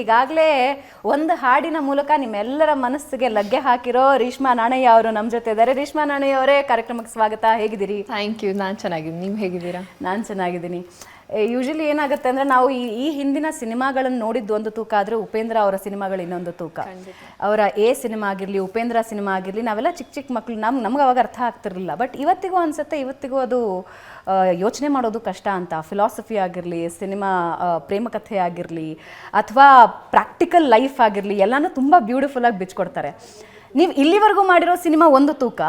ಈಗಾಗಲೇ ಒಂದು ಹಾಡಿನ ಮೂಲಕ ನಿಮ್ಮೆಲ್ಲರ ಮನಸ್ಸಿಗೆ ಲಗ್ಗೆ ಹಾಕಿರೋ ರೀಶ್ಮಾ ನಾಣಯ್ಯ ಅವರು ನಮ್ಮ ಜೊತೆ ಇದ್ದಾರೆ. ರೀಷ್ಮಾ ನಾಣಯ್ಯ ಅವರೇ ಕಾರ್ಯಕ್ರಮಕ್ಕೆ ಸ್ವಾಗತ. ಹೇಗಿದ್ದೀರಿ? ಥ್ಯಾಂಕ್ ಯು ನಾನು ಚೆನ್ನಾಗಿದ್ದೀನಿ. ನೀವು ಹೇಗಿದ್ದೀರಾ? ನಾನು ಚೆನ್ನಾಗಿದ್ದೀನಿ. ಯೂಶಲಿ ಏನಾಗುತ್ತೆ ಅಂದ್ರೆ ನಾವು ಈ ಈ ಹಿಂದಿನ ಸಿನಿಮಾಗಳನ್ನು ನೋಡಿದ್ದು ಒಂದು ತೂಕ ಆದರೆ ಉಪೇಂದ್ರ ಅವರ ಸಿನಿಮಾಗಳು ಇನ್ನೊಂದು ತೂಕ. ಅವರ ಎ ಸಿನಿಮಾ ಆಗಿರಲಿ ಉಪೇಂದ್ರ ಸಿನಿಮಾ ಆಗಿರಲಿ ನಾವೆಲ್ಲ ಚಿಕ್ಕ ಚಿಕ್ಕ ಮಕ್ಕಳು ನಮ್ಗೆ ನಮ್ಗೆ ಅವಾಗ ಅರ್ಥ ಆಗ್ತಿರಲಿಲ್ಲ. ಬಟ್ ಇವತ್ತಿಗೂ ಅನ್ಸುತ್ತೆ ಇವತ್ತಿಗೂ ಅದು ಯೋಚನೆ ಮಾಡೋದು ಕಷ್ಟ ಅಂತ. ಫಿಲಾಸಫಿ ಆಗಿರಲಿ ಸಿನಿಮಾ ಪ್ರೇಮಕಥೆ ಆಗಿರಲಿ ಅಥವಾ ಪ್ರಾಕ್ಟಿಕಲ್ ಲೈಫ್ ಆಗಿರಲಿ ಎಲ್ಲನೂ ತುಂಬ ಬ್ಯೂಟಿಫುಲ್ಲಾಗಿ ಬಿಚ್ಕೊಡ್ತಾರೆ. ನೀವು ಇಲ್ಲಿವರೆಗೂ ಮಾಡಿರೋ ಸಿನಿಮಾ ಒಂದು ತೂಕ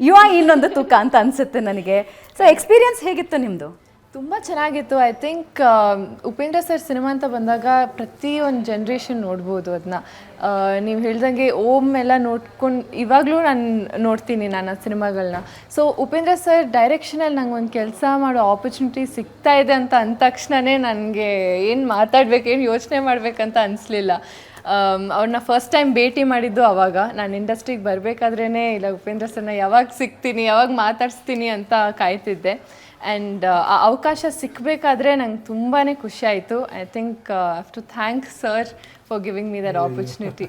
ಯುವ ಇನ್ನೊಂದು ತೂಕ ಅಂತ ಅನಿಸುತ್ತೆ ನನಗೆ. ಸೊ ಎಕ್ಸ್ಪೀರಿಯನ್ಸ್ ಹೇಗಿತ್ತು ನಿಮ್ಮದು ತುಂಬ ಚೆನ್ನಾಗಿತ್ತು. I think Upendra sir cinema ಅಂತ ಬಂದಾಗ ಪ್ರತಿ ಒಂದು ಜನ್ರೇಷನ್ ನೋಡ್ಬೋದು ಅದನ್ನ ನೀವು ಹೇಳ್ದಂಗೆ ಓಮ್ ಎಲ್ಲ ನೋಡ್ಕೊಂಡು ಇವಾಗಲೂ ನಾನು ನೋಡ್ತೀನಿ ನಾನು ಆ ಸಿನಿಮಾಗಳನ್ನ ಸೊ ಉಪೇಂದ್ರ ಸರ್ ಡೈರೆಕ್ಷನಲ್ಲಿ ನಂಗೆ ಒಂದು ಕೆಲಸ ಮಾಡೋ ಆಪರ್ಚುನಿಟಿ ಸಿಗ್ತಾ ಇದೆ ಅಂತ ಅಂದ ತಕ್ಷಣವೇ ನನಗೆ ಏನು ಮಾತಾಡ್ಬೇಕು, ಏನು ಯೋಚನೆ ಮಾಡಬೇಕಂತ ಅನಿಸ್ಲಿಲ್ಲ. ಅವ್ರನ್ನ ಫಸ್ಟ್ ಟೈಮ್ ಭೇಟಿ ಮಾಡಿದ್ದು ಅವಾಗ. ನಾನು ಇಂಡಸ್ಟ್ರಿಗೆ ಬರಬೇಕಾದ್ರೇ ಇಲ್ಲ ಉಪೇಂದ್ರ ಸರ್ನ ಯಾವಾಗ ಸಿಗ್ತೀನಿ ಯಾವಾಗ ಮಾತಾಡಿಸ್ತೀನಿ ಅಂತ ಕಾಯ್ತಿದ್ದೆ. ಆ್ಯಂಡ್ ಆ ಅವಕಾಶ ಸಿಕ್ಕಬೇಕಾದ್ರೆ ನಂಗೆ ತುಂಬಾ ಖುಷಿ ಆಯಿತು. I think have to thank sir for giving me the opportunity